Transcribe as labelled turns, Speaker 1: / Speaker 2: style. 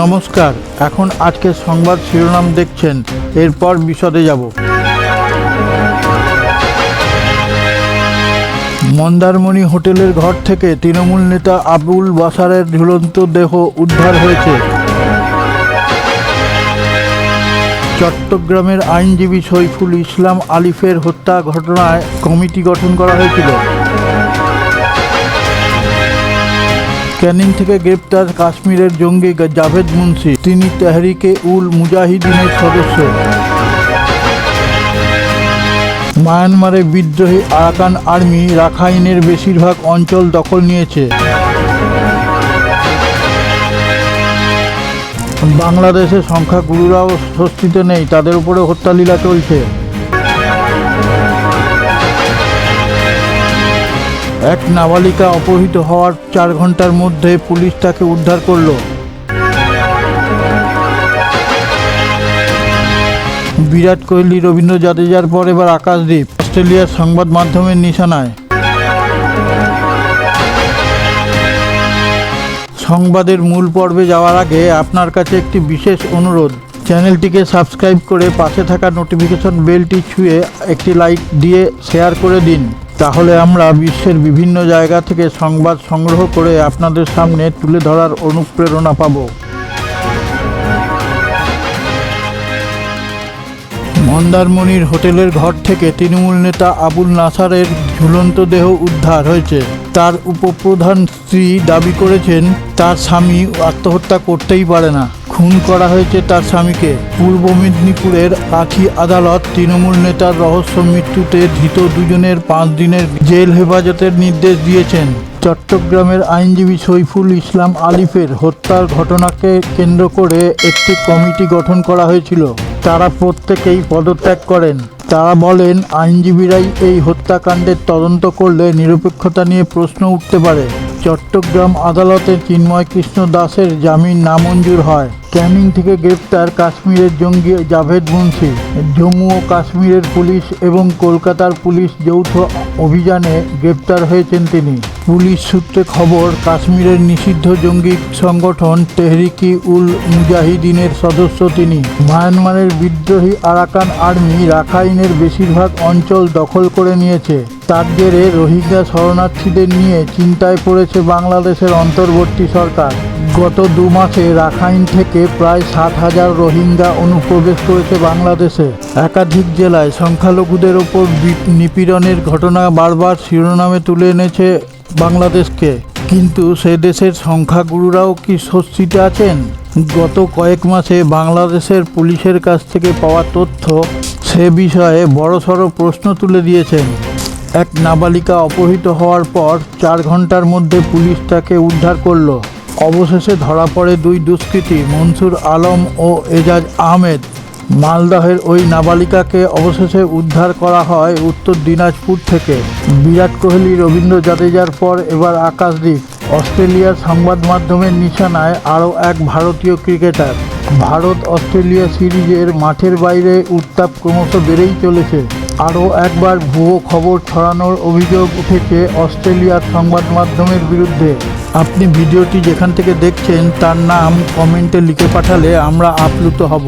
Speaker 1: নমস্কার, এখন আজকের সংবাদ শিরোনাম দেখছেন, এরপর বিশদে যাব। মন্দারমণি হোটেলের ঘর থেকে তৃণমূল নেতা আবুল বাসারের ঝুলন্ত দেহ উদ্ধার হয়েছে। চট্টগ্রামের আইনজীবী সৈফুল ইসলাম আলিফের হত্যা ঘটনায় কমিটি গঠন করা হয়েছিল। ক্যানিং থেকে গ্রেপ্তার কাশ্মীরের জঙ্গি জাভেদ মুন্সি। তিনি তেহরিকে উল মুজাহিদিনের সদস্য। মায়ানমারে বিদ্রোহী আরাকান আর্মি রাখাইনের বেশিরভাগ অঞ্চল দখল নিয়েছে। বাংলাদেশে সংখ্যাগুরুরাও স্বস্তিতে নেই, তাদের উপরে হত্যালীলা চলছে। এক নাবালিকা অপহৃত হওয়ার চার ঘণ্টার মধ্যে পুলিশ তাকে উদ্ধার করল। বিরাট কোহলি, রবীন্দ্র জাদেজার পর এবার আকাশদ্বীপ অস্ট্রেলিয়ার সংবাদ মাধ্যমের নিশানায়। সংবাদের মূল পর্বে যাওয়ার আগে আপনার কাছে একটি বিশেষ অনুরোধ। চ্যানেলটিকে সাবস্ক্রাইব করে পাশে থাকা নোটিফিকেশন বেলটি ছুঁয়ে একটি লাইক দিয়ে শেয়ার করে দিন। তাহলে আমরা বিশ্বের বিভিন্ন জায়গা থেকে সংবাদ সংগ্রহ করে আপনাদের সামনে তুলে ধরার অনুপ্রেরণা পাব। মন্দারমণির হোটেলের ঘর থেকে তৃণমূল নেতা আবুল নাসারের ঝুলন্ত দেহ উদ্ধার হয়েছে। তার উপপ্রধান স্ত্রী দাবি করেছেন, তার স্বামী আত্মহত্যা করতেই পারে না। খুন করা হয়েছে তার স্বামীকে। পূর্ব মেদিনীপুরের আখি আদালত তৃণমূল নেতার রহস্য মৃত্যুতে ধৃত দুজনের পাঁচ দিনের জেল হেফাজতের নির্দেশ দিয়েছেন। চট্টগ্রামের আইনজীবী সৈফুল ইসলাম আলিফের হত্যার ঘটনাকে কেন্দ্র করে একটি কমিটি গঠন করা হয়েছিল। তারা প্রত্যেকেই পদত্যাগ করেন। তারা বলেন, আইনজীবীরাই এই হত্যাকাণ্ডের তদন্ত করলে নিরপেক্ষতা নিয়ে প্রশ্ন উঠতে পারে। চট্টগ্রাম আদালতে চিন্ময় কৃষ্ণ দাসের জামিন নামঞ্জুর হয়। ক্যানিং থেকে গ্রেপ্তার কাশ্মীরের জঙ্গি জাভেদ মুন্সি। জম্মু ও কাশ্মীরের পুলিশ এবং কলকাতার পুলিশ যৌথ অভিযানে গ্রেপ্তার হয়েছেন তিনি। পুলিশ সূত্রে খবর, কাশ্মীরের নিষিদ্ধ জঙ্গি সংগঠন তেহরিকি উল মুজাহিদিনের সদস্য তিনি। মায়ানমারের বিদ্রোহী আরাকান আর্মি রাখাইনের বেশিরভাগ অঞ্চল দখল করে নিয়েছে। তার জেরে রোহিঙ্গা শরণার্থীদের নিয়ে চিন্তায় পড়েছে বাংলাদেশের অন্তর্বর্তী সরকার। গত দু মাসে রাখাইন থেকে প্রায় সাত হাজার রোহিঙ্গা অনুপ্রবেশ করেছে বাংলাদেশে। একাধিক জেলায় সংখ্যালঘুদের ওপর নিপীড়নের ঘটনা বারবার শিরোনামে তুলে এনেছে বাংলাদেশকে। কিন্তু সে দেশের সংখ্যাগুরুরাও কি স্বস্তিতে আছেন? গত কয়েক মাসে বাংলাদেশের পুলিশের কাছ থেকে পাওয়া তথ্য সে বিষয়ে বড়সড় প্রশ্ন তুলে দিয়েছেন। এক নাবালিকা অপহৃত হওয়ার পর চার ঘণ্টার মধ্যে পুলিশ তাকে উদ্ধার করল। অবশেষে ধরা পড়ে দুই দুষ্কৃতী, মনসুর আলম ও এজাজ আহমেদ। মালদহের ওই নাবালিকাকে অবশেষে উদ্ধার করা হয় উত্তর দিনাজপুর থেকে। বিরাট কোহলি, রবীন্দ্র জাদেজার পর এবার আকাশদ্বীপ অস্ট্রেলিয়ার সংবাদ মাধ্যমের নিশানায় আরও এক ভারতীয় ক্রিকেটার। ভারত অস্ট্রেলিয়া সিরিজের মাঠের বাইরে উত্তাপ ক্রমশ বেড়েই চলেছে। আরও একবার ভুয়ো খবর ছড়ানোর অভিযোগ উঠেছে অস্ট্রেলিয়ার সংবাদ মাধ্যমের বিরুদ্ধে। আপনি ভিডিওটি যেখান থেকে দেখছেন, তার নাম কমেন্টে লিখে পাঠালে আমরা আপ্লুত হব।